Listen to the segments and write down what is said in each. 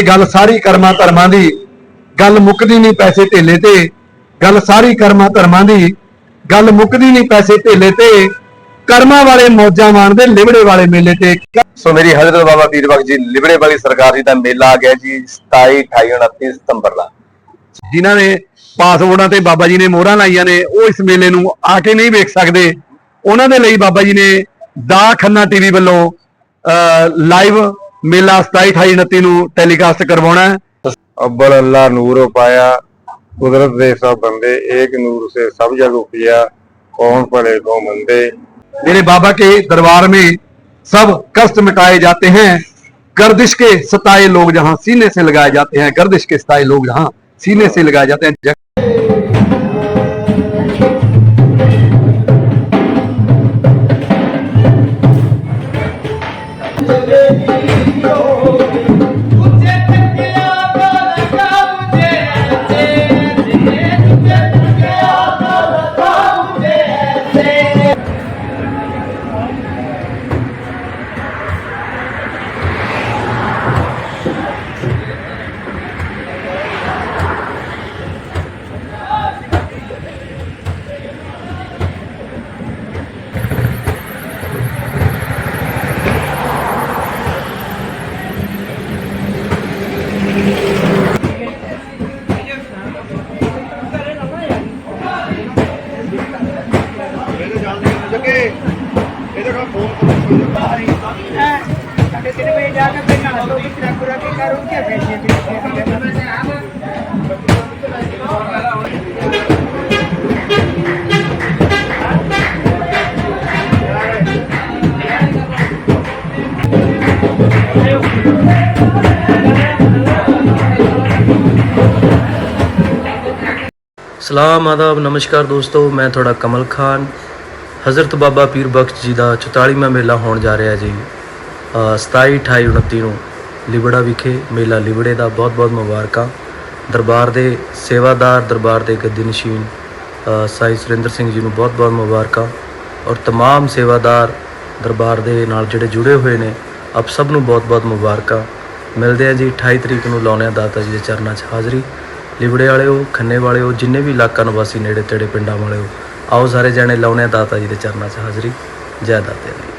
ਇਹ ਗੱਲ ਸਾਰੀ ਕਰਮਾਂ ਧਰਮਾਂ ਦੀ ਗੱਲ ਮੁੱਕਦੀ ਨਹੀਂ ਪੈਸੇ ਧੇਲੇ ਤੇ ਗੱਲ ਸਾਰੀ ਕਰਮਾਂ ਧਰਮਾਂ ਦੀ ਗੱਲ ਮੁੱਕਦੀ ਨਹੀਂ ਪੈਸੇ ਧੇਲੇ ਤੇ ਕਰਮਾਂ ਵਾਲੇ ਮੌਜਾਂ ਮਾਣਦੇ ਲਿਬੜੇ ਵਾਲੇ ਮੇਲੇ ਤੇ। ਸੋ ਮੇਰੀ ਹਜ਼ਰਤ ਬਾਬਾ ਪੀਰ ਬਖਸ਼ ਜੀ ਲਿਬੜੇ ਵਾਲੀ ਸਰਕਾਰ ਜੀ ਦਾ ਮੇਲਾ ਆ ਗਿਆ ਜੀ 27 28 29 ਸਤੰਬਰ ਦਾ। ਜਿਨ੍ਹਾਂ ਨੇ ਪਾਸਪੋਰਟਾਂ ਤੇ ਬਾਬਾ ਜੀ ਨੇ ਮੋਹਰਾਂ ਲਾਈਆਂ ਨੇ ਉਹ ਇਸ ਮੇਲੇ ਨੂੰ ਆ ਕੇ ਨਹੀਂ ਵੇਖ ਸਕਦੇ। ਉਹਨਾਂ ਦੇ ਲਈ ਬਾਬਾ ਜੀ ਨੇ ਦਾ ਖੰਨਾ ਟੀਵੀ ਵੱਲੋਂ ਲਾਈਵ ਮੇਲਾ 27 28 29 ਨੂੰ ਟੈਲੀਕਾਸਟ ਕਰਵਾਉਣਾ ਹੈ अव्वल अल्लाह नूर पाया कुदरत दे सब बंदे एक नूर से सब जग उपजिया कौन भले को मंदे मेरे बाबा के दरबार में सब कष्ट मिटाए जाते हैं गर्दिश के सताए लोग जहां सीने से लगाए जाते हैं गर्दिश के सताए लोग जहां सीने से लगाए जाते हैं ਸਲਾਮ ਆਦਾਬ ਨਮਸਕਾਰ ਦੋਸਤੋ ਮੈਂ ਤੁਹਾਡਾ ਕਮਲ ਖਾਨ ਹਜ਼ਰਤ ਬਾਬਾ ਪੀਰ ਬਖਸ਼ ਜੀ ਦਾ 44ਵਾਂ ਮੇਲਾ ਹੋਣ ਜਾ ਰਿਹਾ ਜੀ ਅ, 27 28 29 ਨੂੰ ਲਿਬੜਾ ਵਿਖੇ ਮੇਲਾ ਲਿਬੜੇ ਦਾ ਬਹੁਤ-ਬਹੁਤ ਮੁਬਾਰਕਾਂ ਦਰਬਾਰ ਦੇ ਸੇਵਾਦਾਰ ਦਰਬਾਰ ਦੇ ਗੱਦੀ ਨਸ਼ੀਨ ਅ, ਸਾਈ ਸੁਰਿੰਦਰ ਸਿੰਘ ਜੀ ਨੂੰ ਬਹੁਤ-ਬਹੁਤ ਮੁਬਾਰਕਾਂ ਔਰ तमाम ਸੇਵਾਦਾਰ ਦਰਬਾਰ ਦੇ ਨਾਲ ਜਿਹੜੇ ਜੁੜੇ ਹੋਏ ਨੇ ਆਪ ਸਭ ਨੂੰ ਬਹੁਤ-ਬਹੁਤ ਮੁਬਾਰਕਾਂ ਮਿਲਦੇ ਆ ਜੀ 28 ਤਰੀਕ ਨੂੰ ਲਾਉਣੇ ਆ ਦਾਤਾ ਜੀ ਦੇ ਚਰਨਾਂ 'ਚ ਹਾਜ਼ਰੀ ਲਿਬੜੇ ਵਾਲਿਓ ਖੰਨੇ ਵਾਲਿਓ ਜਿੰਨੇ ਵੀ ਇਲਾਕਾ ਨਿਵਾਸੀ ਨੇੜੇ ਤੇੜੇ ਪਿੰਡਾਂ ਵਾਲਿਓ ਆਓ ਸਾਰੇ ਜਾਣੇ ਲਾਉਣੇ ਆ ਦਾਤਾ ਜੀ ਦੇ ਚਰਨਾਂ 'ਚ ਹਾਜ਼ਰੀ, ਜੈ ਦਾਤੇ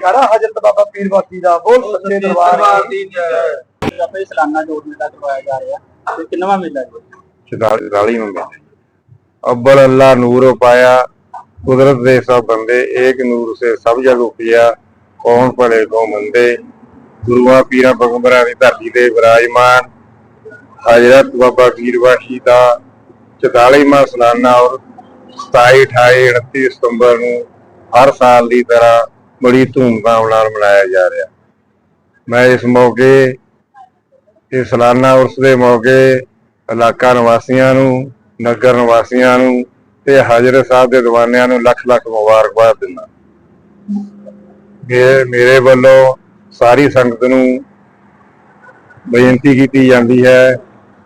ਜੈਕਾਰਾ ਹਜ਼ਰਤ ਬਾਬਾ ਪੀਰ ਬਾਕੀ ਦਾ ਬੋਲ ਸੱਚੇ ਦਰਬਾਰ ਦੀ ਜੈ ਆਪੇ ਸਲਾਨਾ ਜੋੜ ਮੇਲਾ ਕਰਵਾਇਆ ਜਾ ਰਿਹਾ। ਤੇ ਕਿੰਨਵਾਂ ਮੇਲਾ ਜੀ? 44 ਮੰਗਾ ਅਬਲ ਅੱਲਾ ਨੂਰ ਪਾਇਆ ਕੁਦਰਤ ਦੇ ਸਭ ਬੰਦੇ ਏਕ ਨੂਰ ਸੇ ਸਭ ਜਗ ਉਪਜਿਆ ਕੌਣ ਭਲੇ ਕੋ ਮੰਦੇ। ਗੁਰੂਆ ਪੀਰਾ ਬਗੰਬਰਾਂ ਦੀ ਧਰਤੀ ਤੇ ਵਿਰਾਜਮਾਨ ਹਜ਼ਰਤ ਬਾਬਾ ਪੀਰਵਾਸ਼ੀ ਦਾ 44ਵਾਂ ਸਾਲਾਨਾ ਔਰ 27 28 29 ਸਤੰਬਰ ਨੂੰ ਹਰ ਸਾਲ ਦੀ ਤਰ੍ਹਾਂ ਬੜੀ ਧੂਮਧਾਮ ਨਾਲ ਮਨਾਇਆ ਜਾ ਰਿਹਾ। ਮੈਂ ਇਸ ਮੌਕੇ, ਇਸ ਸਾਲਾਨਾ ਉਰਸ ਦੇ ਮੌਕੇ ਇਲਾਕਾ ਨਿਵਾਸੀਆਂ ਨੂੰ, ਨਗਰ ਨਿਵਾਸੀਆਂ ਨੂੰ ਤੇ ਹਾਜ਼ਰ ਸਾਹਿਬ ਦੇ ਦੀਵਾਨਿਆਂ ਨੂੰ ਲੱਖ ਲੱਖ ਮੁਬਾਰਕਬਾਦ ਦਿੰਦਾ। ਮੇਰੇ ਮੇਰੇ ਵੱਲੋਂ ਸਾਰੀ ਸੰਗਤ ਨੂੰ ਬੇਨਤੀ ਕੀਤੀ ਜਾਂਦੀ ਹੈ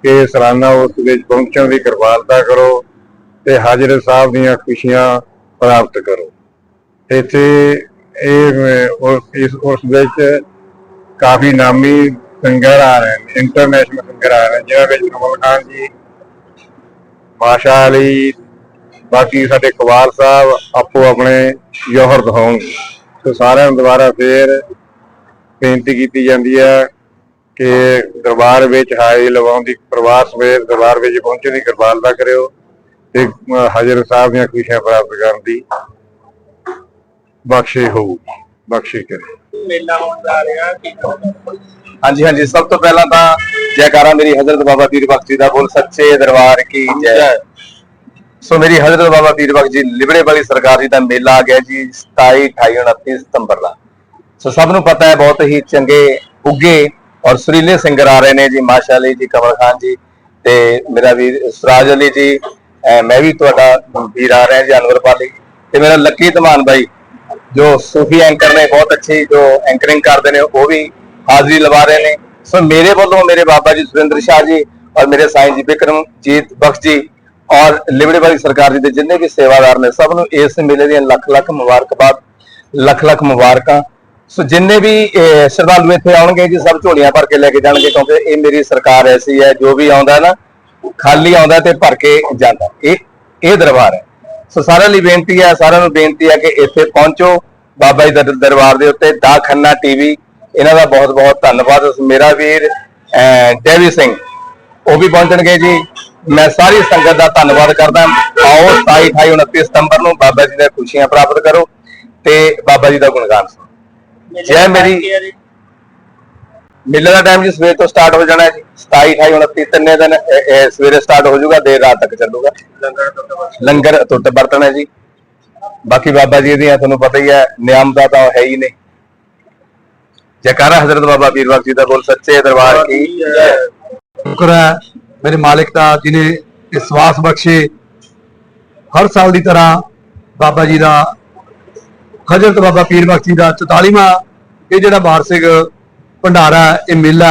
ਕਿ ਸਾਲਾਨਾ ਉਸ ਵਿੱਚ ਪਹੁੰਚਣ ਦੀ ਕਿਰਪਾਲਤਾ ਕਰੋ ਤੇ ਹਾਜ਼ਰ ਸਾਹਿਬ ਦੀਆਂ ਖੁਸ਼ੀਆਂ ਪ੍ਰਾਪਤ ਕਰੋ। ਇੱਥੇ ਇਹ ਉਸ- ਇਸ ਉਸ ਵਿੱਚ ਕਾਫੀ ਨਾਮੀ ਸਿੰਗਰ ਆ ਰਹੇ ਨੇ ਇੰਟਰਨੈਸ਼ਨਲ ਸਿੰਗਰ ਆ ਰਹੇ ਨੇ ਵਿੱਚ ਕਮਲ ਖਾਨ ਜੀ ਮਾਸ਼ਾ ਅਲੀ ਬਾਕੀ ਸਾਡੇ ਕਵਾਲ ਸਾਹਿਬ ਆਪੋ ਆਪਣੇ ਜੋਹਰ ਦਿਖਾਉਣਗੇ ਸੋ ਸਾਰਿਆਂ ਨੂੰ ਦੁਬਾਰਾ ਫੇਰ ਬੇਨਤੀ ਕੀਤੀ ਜਾਂਦੀ ਹੈ ਕਿ ਦਰਬਾਰ ਵਿੱਚ ਹਾਜ਼ਰੀ ਲਵਾਉਣ ਦੀ ਪ੍ਰਵਾਸ ਸਮੇਤ ਦਰਬਾਰ ਵਿੱਚ ਪਹੁੰਚਣ ਦੀ ਕਿਰਪਾਲਤਾ ਕਰਿਓ ਤੇ ਅਹ, ਹਾਜ਼ਰ ਸਾਹਿਬ ਦੀਆਂ ਖੁਸ਼ੀਆਂ ਪ੍ਰਾਪਤ ਕਰਨ ਦੀ। ਬਖਸ਼ੇ ਹੋਊ ਬਖਸ਼ੇ ਕਰੇ। ਮੇਲਾ ਹੋਣ ਜਾ ਰਿਹਾ ਕੀ ਹਾਂਜੀ ਹਾਂਜੀ। ਸਭ ਤੋਂ ਪਹਿਲਾਂ ਤਾਂ ਜੈਕਾਰਾ ਮੇਰੀ ਹਜ਼ਰਤ ਬਾਬਾ ਪੀਰ ਬਖਸ਼ ਜੀ ਦਾ ਬੋਲ ਸੱਚੇ ਦਰਬਾਰ ਕੀ ਜੈ। ਸੋ ਮੇਰੀ ਹਜ਼ਰਤ ਬਾਬਾ ਪੀਰ ਬਖਸ਼ ਜੀ ਲਿਬੜੇ ਵਾਲੀ ਸਰਕਾਰ ਜੀ ਦਾ ਮੇਲਾ ਆ ਗਿਆ ਜੀ 27 28 29 ਸਤੰਬਰ ਦਾ। ਸੋ ਸਭ ਨੂੰ ਪਤਾ ਹੈ ਬਹੁਤ ਹੀ ਚੰਗੇ ਉੱਗੇ ਔਰ ਸੁਰੀਲੇ ਸਿੰਗਰ ਆ ਰਹੇ ਨੇ ਜੀ ਮਾਸ਼ਾ ਅਲੀ ਜੀ ਕਮਲ ਖਾਨ ਜੀ ਤੇ ਮੇਰਾ ਵੀਰ ਸਰਾਜ ਅਲੀ ਜੀ ਮੈਂ ਵੀ ਤੁਹਾਡਾ ਵੀਰ ਆ ਰਿਹਾ ਜੀ ਅਨਵਰਪਾਲੀ ਤੇ ਮੇਰਾ ਲੱਕੀ ਧਮਾਨ ਬਾਈ। ਜੋ ਸੂਫੀ ਐਂਕਰ ਨੇ ਬਹੁਤ ਅੱਛੀ ਜੋ ਐਂਕਰਿੰਗ ਕਰਦੇ ਨੇ ਉਹ ਵੀ ਹਾਜ਼ਰੀ ਲਵਾ ਰਹੇ ਨੇ। ਸੋ ਮੇਰੇ ਵੱਲੋਂ ਮੇਰੇ ਬਾਬਾ ਜੀ ਸੁਰਿੰਦਰ ਸ਼ਾਹ ਜੀ ਔਰ ਮੇਰੇ ਸਾਈਂ ਜੀ ਬਿਕਰਮਜੀਤ ਬਖਸ਼ ਜੀ ਔਰ ਲਿਬੜੇ ਵਾਲੀ ਸਰਕਾਰ ਜੀ ਦੇ ਜਿੰਨੇ ਵੀ ਸੇਵਾਦਾਰ ਨੇ ਸਭ ਨੂੰ ਇਸ ਮੇਲੇ ਦੀਆਂ ਲੱਖ ਲੱਖ ਮੁਬਾਰਕਬਾਦ ਲੱਖ ਲੱਖ ਮੁਬਾਰਕਾਂ। ਸੋ ਜਿੰਨੇ ਵੀ ਅਹ, ਸ਼ਰਧਾਲੂ ਇੱਥੇ ਆਉਣਗੇ ਜੀ ਸਭ ਝੋਲੀਆਂ ਭਰ ਕੇ ਲੈ ਕੇ ਜਾਣਗੇ ਕਿਉਂਕਿ ਇਹ ਮੇਰੀ ਸਰਕਾਰ ਐਸੀ ਹੈ ਜੋ ਵੀ ਆਉਂਦਾ ਨਾ ਖਾਲੀ ਆਉਂਦਾ ਤੇ ਭਰ ਕੇ ਜਾਂਦਾ। ਇਹ ਇਹ ਦਰਬਾਰ ਹੈ। ਸੋ ਸਾਰਿਆਂ ਲਈ ਬੇਨਤੀ ਹੈ ਸਾਰਿਆਂ ਨੂੰ ਬੇਨਤੀ ਹੈ ਕਿ ਇੱਥੇ ਪਹੁੰਚੋ ਬਾਬਾ ਜੀ ਦੇ ਦਰ- ਦਰਬਾਰ ਦੇ ਉੱਤੇ ਦਾ ਖੰਨਾ ਟੀਵੀ। ਇਹਨਾਂ ਦਾ ਬਹੁਤ ਬਹੁਤ ਧੰਨਵਾਦ। ਮੇਰਾ ਵੀਰ ਡੇਵੀ ਸਿੰਘ ਉਹ ਵੀ ਪਹੁੰਚਣਗੇ ਜੀ। ਮੈਂ ਸਾਰੀ ਸੰਗਤ ਦਾ ਧੰਨਵਾਦ ਕਰਦਾ। ਆਓ 27 28 29 ਸਤੰਬਰ ਨੂੰ ਬਾਬਾ ਜੀ ਦੀਆਂ ਖੁਸ਼ੀਆਂ ਪ੍ਰਾਪਤ ਕਰੋ ਤੇ ਬਾਬਾ ਜੀ ਦਾ ਗੁਣਗਾਨ ਜੈ ਮੇਰੀ-? ਮੇਲੇ ਦਾ ਟਾਈਮ ਜੀ ਸਵੇਰ ਤੋਂ ਸਟਾਰਟ ਹੋ ਜਾਣਾ ਹੈ ਜੀ। 27 28 29 ਤਿੰਨੇ ਦਿਨ ਇਹ- ਇਹ ਸਵੇਰੇ ਸਟਾਰਟ ਹੋ ਜਾਊਗਾ ਦੇਰ ਰਾਤ ਤੱਕ ਚੱਲੂਗਾ। ਲੰਗਰ ਟੁੱਟ ਬਰਤਨ ਹੈ ਜੀ। ਬਾਕੀ ਬਾਬਾ ਜੀ ਦੀਆਂ ਤੁਹਾਨੂੰ ਪਤਾ ਹੀ ਹੈ ਨਿਯਮਤਾ ਤਾਂ ਹੈ ਹੀ ਨਹੀਂ। ਜੈਕਾਰਾ ਹਜ਼ਰਤ ਬਾਬਾ ਪੀਰ ਬਖਸ਼ ਜੀ ਦਾ ਬੋਲ ਸੱਚੇ ਦਰਬਾਰ ਕੀ ਜੈ। ਸ਼ੁਕਰ ਹੈ ਮੇਰੇ ਮਾਲਿਕ ਦਾ ਜਿਨੇ ਇਹ ਸਵਾਸ ਬਖਸ਼ੇ ਹਰ ਸਾਲ ਦੀ ਤਰ੍ਹਾਂ ਬਾਬਾ ਜੀ ਦਾ ਹਜ਼ਰਤ ਬਾਬਾ ਪੀਰ ਬਖਸ਼ ਜੀ ਦਾ 44ਵਾਂ ਇਹ ਜਿਹੜਾ ਵਾਰਸਿਕ ਭੰਡਾਰਾ ਇਹ ਮੇਲਾ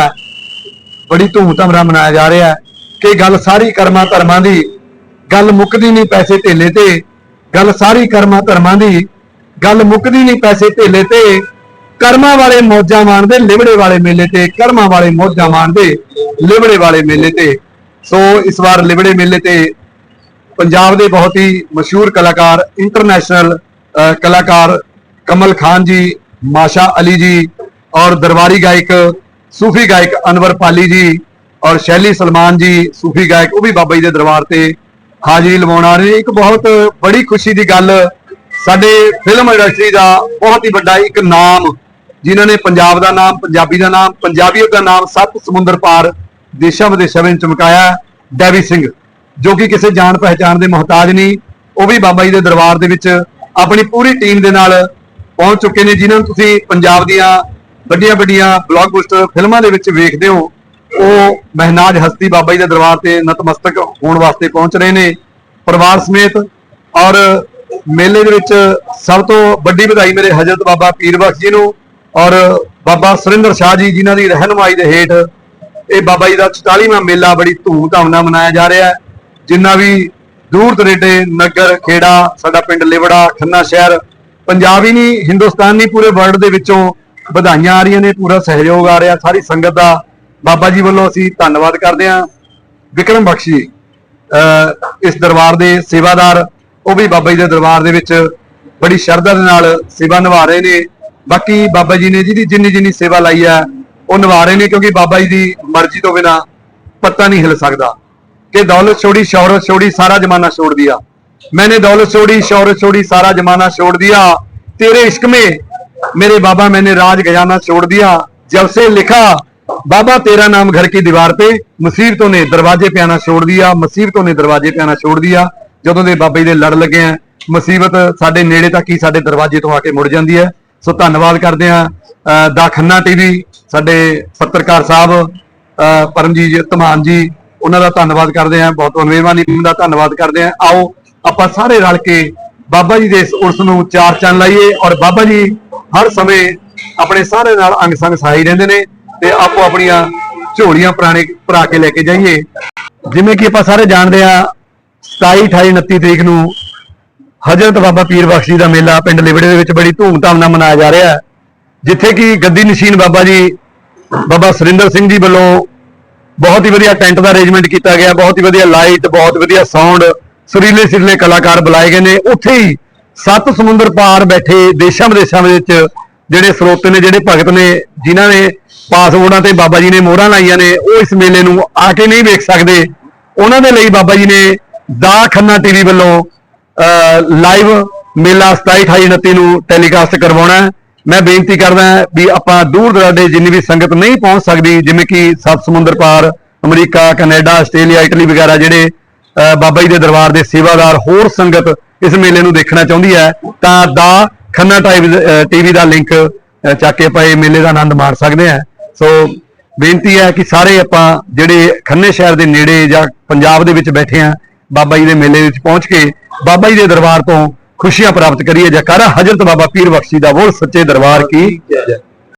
ਬੜੀ ਧੂਮਧਾਮ ਨਾਲ ਮਨਾਇਆ ਜਾ ਰਿਹਾ ਹੈ। ਕਿ ਗੱਲ ਸਾਰੀ ਕਰਮਾਂ ਧਰਮਾਂ ਦੀ ਗੱਲ ਮੁੱਕਦੀ ਨਹੀਂ ਪੈਸੇ ਧੇਲੇ ਤੇ। ਗੱਲ ਸਾਰੀ ਕਰਮਾਂ ਧਰਮਾਂ ਦੀ ਗੱਲ ਮੁੱਕਦੀ ਨਹੀਂ ਪੈਸੇ ਧੇਲੇ ਤੇ। ਕਰਮਾਂ ਵਾਲੇ ਮੌਜਾਂ ਮਾਣਦੇ, ਲਿਬੜੇ ਵਾਲੇ ਮੇਲੇ ਤੇ। ਕਰਮਾਂ ਵਾਲੇ ਮੌਜਾਂ ਮਾਣਦੇ, ਲਿਬੜੇ ਵਾਲੇ ਮੇਲੇ ਤੇ। ਸੋ ਇਸ ਵਾਰ ਲਿਬੜੇ ਮੇਲੇ ਤੇ ਪੰਜਾਬ ਦੇ ਬਹੁਤ ਹੀ ਮਸ਼ਹੂਰ ਕਲਾਕਾਰ ਇੰਟਰਨੈਸ਼ਨਲ ਕਲਾਕਾਰ ਕਮਲ ਖਾਨ ਜੀ, ਮਾਸ਼ਾ ਅਲੀ ਜੀ ਔਰ ਦਰਬਾਰੀ ਗਾਇਕ, ਸੂਫੀ ਗਾਇਕ ਅਨਵਰ ਪਾਲੀ ਜੀ ਔਰ ਸ਼ੈਲੀ ਸਲਮਾਨ ਜੀ, ਸੂਫੀ ਗਾਇਕ ਉਹ ਵੀ ਬਾਬਾ ਜੀ ਦੇ ਦਰਬਾਰ ਤੇ ਹਾਜ਼ਰੀ ਲਵਾਉਣ ਆ ਨੇ। ਇੱਕ ਬਹੁਤ ਬੜੀ ਖੁਸ਼ੀ ਦੀ ਗੱਲ, ਸਾਡੇ ਫਿਲਮ ਇੰਡਸਟਰੀ ਦਾ ਬਹੁਤ ਹੀ ਵੱਡਾ ਇੱਕ ਨਾਮ, ਜਿਨ੍ਹਾਂ ਨੇ ਪੰਜਾਬ ਦਾ ਨਾਮ, ਪੰਜਾਬੀ ਦਾ ਨਾਮ, ਪੰਜਾਬੀਅਤ ਦਾ ਨਾਮ ਸੱਤ ਸਮੁੰਦਰ ਪਾਰ ਦੇਸ਼ਾਂ ਵਿਦੇਸ਼ਾਂ ਵਿੱਚ ਚਮਕਾਇਆ ਡੈਵੀ ਸਿੰਘ, ਜੋ ਕਿ ਕਿਸੇ ਜਾਣ ਪਹਿਚਾਣ ਦੇ ਮੁਹਤਾਜ ਨਹੀਂ, ਉਹ ਵੀ ਬਾਬਾ ਜੀ ਦੇ ਦਰਬਾਰ ਦੇ ਵਿੱਚ ਆਪਣੀ ਪੂਰੀ ਟੀਮ ਦੇ ਨਾਲ ਪਹੁੰਚ ਚੁੱਕੇ ਨੇ, ਜਿਨ੍ਹਾਂ ਨੂੰ ਤੁਸੀਂ ਪੰਜਾਬ ਦੀਆਂ ਵੱਡੀਆਂ ਵੱਡੀਆਂ ਬਲੌਕਬਸਟਰ ਫਿਲਮਾਂ ਦੇ ਵਿੱਚ ਵੇਖਦੇ ਹੋ, ਉਹ ਮਹਿਨਾਜ ਹਸਤੀ ਬਾਬਾ ਜੀ ਦੇ ਦਰਬਾਰ ਤੇ ਨਤਮਸਤਕ ਹੋਣ ਵਾਸਤੇ ਪਹੁੰਚ ਰਹੇ ਨੇ। ਪਰਿਵਾਰ ਸਮੇਤ ਔਰ ਮੇਲੇ ਦੇ ਵਿੱਚ ਸਭ ਤੋਂ ਵੱਡੀ ਵਧਾਈ ਮੇਰੇ ਹਜ਼ਰਤ ਬਾਬਾ ਪੀਰ ਬਖਸ਼ ਜੀ ਨੂੰ ਔਰ ਬਾਬਾ ਸੁਰਿੰਦਰ ਸ਼ਾਹ ਜੀ, ਜਿਨ੍ਹਾਂ ਦੀ ਰਹਿਨੁਮਾਈ ਦੇ ਹੇਠ ਇਹ ਬਾਬਾ ਜੀ ਦਾ 44ਵਾਂ ਮੇਲਾ ਬੜੀ ਧੂਮਧਾਮ ਨਾਲ ਮਨਾਇਆ ਜਾ ਰਿਹਾ ਹੈ। ਜਿੰਨਾ ਵੀ ਦੂਰ ਦਰੇਡੇ ਨਗਰ, ਖੇੜਾ, ਸਾਡਾ ਪਿੰਡ ਲਿਵੜਾ ਖੰਨਾ ਸ਼ਹਿਰ, ਪੰਜਾਬ ਹੀ ਨਹੀਂ, ਹਿੰਦੁਸਤਾਨ ਨਹੀਂ, ਪੂਰੇ ਵਰਲਡ ਦੇ ਵਿੱਚੋਂ ਵਧਾਈਆਂ ਆ ਰਹੀਆਂ ਨੇ, ਪੂਰਾ ਸਹਿਯੋਗ ਆ ਰਿਹਾ, ਸਾਰੀ ਸੰਗਤ ਦਾ। ਬਾਬਾ ਜੀ ਵੱਲੋਂ ਅਸੀਂ ਧੰਨਵਾਦ ਕਰਦੇ ਹਾਂ। ਵਿਕਰਮ ਬਖਸ਼ੀ ਇਸ ਦਰਬਾਰ ਦੇ ਸੇਵਾਦਾਰ, ਉਹ ਵੀ ਬਾਬਾ ਜੀ ਦੇ ਦਰਬਾਰ ਦੇ ਵਿੱਚ ਬੜੀ ਸ਼ਰਧਾ ਦੇ ਨਾਲ ਸੇਵਾ ਨਿਭਾ ਰਹੇ ਨੇ। ਬਾਕੀ ਬਾਬਾ ਜੀ ਨੇ ਜਿਹਦੀ ਜਿੰਨੀ ਜਿੰਨੀ ਸੇਵਾ ਲਾਈ ਹੈ, ਉਹ ਨਿਭਾ ਰਹੇ ਨੇ, ਕਿਉਂਕਿ ਬਾਬਾ ਜੀ ਦੀ ਮਰਜ਼ੀ ਤੋਂ ਬਿਨਾ ਪੱਤਾ ਨਹੀਂ ਹਿਲ ਸਕਦਾ। ਕਿ ਦੌਲਤ ਛੋੜੀ, ਸ਼ੌਹਰਤ ਛੋੜੀ, ਸਾਰਾ ਜ਼ਮਾਨਾ ਛੋੜ ਦਿਆ ਮੈਨੇ ਦੌਲਤ ਛੋੜੀ, ਸ਼ੌਹਰਤ ਛੋੜੀ, ਸਾਰਾ ਜ਼ਮਾਨਾ ਛੋੜ ਦਿਆ ਤੇਰੇ ਇਸ਼ਕ ਮੇ मेरे बाबा मैंने राज खजाना छोड़ दिया जब से लिखा बाबा तेरा नाम घर की दीवार पे मुसीबतों ने दरवाजे पे आना छोड़ दिया मुसीबतों ने दरवाजे पे आना छोड़ दिया ਜਦੋਂ ਦੇ ਬਾਬੇ ਜੀ ਦੇ ਲੜ ਲੱਗੇ ਆ ਮੁਸੀਬਤ ਸਾਡੇ ਨੇੜੇ ਤੱਕ ਹੀ ਸਾਡੇ ਦਰਵਾਜ਼ੇ ਤੋਂ ਆ ਕੇ ਮੁੜ ਜਾਂਦੀ ਹੈ ਸੋ ਧੰਨਵਾਦ ਕਰਦੇ ਆ ਦਾ ਖੰਨਾ ਟੀਵੀ ਸਾਡੇ ਪੱਤਰਕਾਰ ਸਾਹਿਬ ਅਹ ਪਰਮਜੀਤ ਧਮਾਨ ਜੀ ਉਹਨਾਂ ਦਾ ਧੰਨਵਾਦ ਕਰਦੇ ਆ ਬਹੁਤ ਬਹੁਤ ਮਿਹਰਬਾਨੀ ਦਾ ਧੰਨਵਾਦ ਕਰਦੇ ਆ ਆਓ ਆਪਾਂ ਸਾਰੇ ਰਲ ਕੇ ਬਾਬਾ ਜੀ ਦੇ ਇਸ ਉਰਸ ਨੂੰ ਚਾਰ ਚੰਨ ਲਾਈਏ ਔਰ ਬਾਬਾ ਜੀ ਹਰ ਸਮੇਂ ਆਪਣੇ ਸਾਰੇ ਨਾਲ ਅੰਗ ਸੰਗ ਸਹਾਈ ਰਹਿੰਦੇ ਨੇ ਤੇ ਆਪੋ ਆਪਣੀਆਂ ਝੋਲੀਆਂ ਪੁਰਾਣੇ ਭਰਾ ਕੇ ਲੈ ਕੇ ਜਾਈਏ। ਜਿਵੇਂ ਕਿ ਆਪਾਂ ਸਾਰੇ ਜਾਣਦੇ ਆ 27 28 29 ਤਰੀਕ ਨੂੰ ਹਜ਼ਰਤ ਬਾਬਾ ਪੀਰ ਬਖਸ਼ ਜੀ ਦਾ ਮੇਲਾ ਪਿੰਡ ਲਿਬੜੇ ਦੇ ਵਿੱਚ ਬੜੀ ਧੂਮਧਾਮ ਨਾਲ ਮਨਾਇਆ ਜਾ ਰਿਹਾ ਹੈ। ਜਿੱਥੇ ਕਿ ਗੱਦੀ ਨਸ਼ੀਨ ਬਾਬਾ ਜੀ, ਬਾਬਾ ਸੁਰਿੰਦਰ ਸਿੰਘ ਜੀ ਵੱਲੋਂ ਬਹੁਤ ਹੀ ਵਧੀਆ ਟੈਂਟ ਦਾ ਅਰੇਂਜਮੈਂਟ ਕੀਤਾ ਗਿਆ, ਬਹੁਤ ਹੀ ਵਧੀਆ ਲਾਈਟ, ਬਹੁਤ ਵਧੀਆ ਸਾਊਂਡ ਸੁਰੀਲੇ ਸਿਰਲੇ ਕਲਾਕਾਰ ਬੁਲਾਏ ਗਏ ਨੇ। ਉੱਥੇ ਹੀ ਸੱਤ ਸਮੁੰਦਰ ਪਾਰ ਬੈਠੇ ਦੇਸ਼ਾਂ ਵਿਦੇਸ਼ਾਂ ਵਿੱਚ ਜਿਹੜੇ ਸਰੋਤੇ ਨੇ, ਜਿਹੜੇ ਭਗਤ ਨੇ, ਜਿਨ੍ਹਾਂ ਨੇ ਪਾਸਪੋਰਟਾਂ ਤੇ ਬਾਬਾ ਜੀ ਨੇ ਮੋਹਰਾਂ ਲਾਈਆਂ ਨੇ, ਉਹ ਇਸ ਮੇਲੇ ਨੂੰ ਆ ਕੇ ਨਹੀਂ ਵੇਖ ਸਕਦੇ। ਉਹਨਾਂ ਦੇ ਲਈ ਬਾਬਾ ਜੀ ਨੇ ਦਾ ਖੰਨਾ ਟੀਵੀ ਵੱਲੋਂ ਲਾਈਵ ਮੇਲਾ 27 28 29 ਨੂੰ ਟੈਲੀਕਾਸਟ ਕਰਵਾਉਣਾ ਮੈਂ ਬੇਨਤੀ ਕਰਦਾ ਵੀ ਆਪਾਂ ਦੂਰ ਦਰਾਡੇ ਜਿੰਨੀ ਵੀ ਸੰਗਤ ਨਹੀਂ ਪਹੁੰਚ ਸਕਦੀ, ਜਿਵੇਂ ਕਿ ਸੱਤ ਸਮੁੰਦਰ ਪਾਰ, ਅਮਰੀਕਾ, ਕੈਨੇਡਾ, ਆਸਟ੍ਰੇਲੀਆ, ਇਟਲੀ ਵਗੈਰਾ ਜਿਹੜੇ ਬਾਬਾ ਜੀ ਦੇ ਦਰਬਾਰ ਦੇ ਸੇਵਾਦਾਰ ਹੋਰ ਸੰਗਤ ਇਸ ਮੇਲੇ ਨੂੰ ਦੇਖਣਾ ਚਾਹੁੰਦੀ ਹੈ, ਤਾਂ ਦਾ ਖੰਨਾ ਟੀਵੀ ਦਾ ਲਿੰਕ ਚੱਕ ਕੇ ਆਪਾਂ ਮੇਲੇ ਦਾ ਆਨੰਦ ਮਾਣ ਸਕਦੇ ਹਾਂ। ਸੋ ਬੇਨਤੀ ਹੈ ਕਿ ਸਾਰੇ ਆਪਾਂ ਜਿਹੜੇ ਖੰਨੇ ਸ਼ਹਿਰ ਦੇ ਨੇੜੇ ਜਾਂ ਪੰਜਾਬ ਦੇ ਵਿੱਚ ਬੈਠੇ ਆ ਬਾਬਾ ਜੀ ਦੇ ਮੇਲੇ ਵਿੱਚ ਪਹੁੰਚ ਕੇ ਬਾਬਾ ਜੀ ਦੇ ਦਰਬਾਰ ਤੋਂ ਖੁਸ਼ੀਆਂ ਪ੍ਰਾਪਤ ਕਰੀਏ ਜੈਕਾਰਾ ਹਜ਼ਰਤ ਬਾਬਾ ਪੀਰ ਬਖਸ਼ੀ ਦਾ ਬੋਲ ਸੱਚੇ ਦਰਬਾਰ ਕੀ। ਜੈ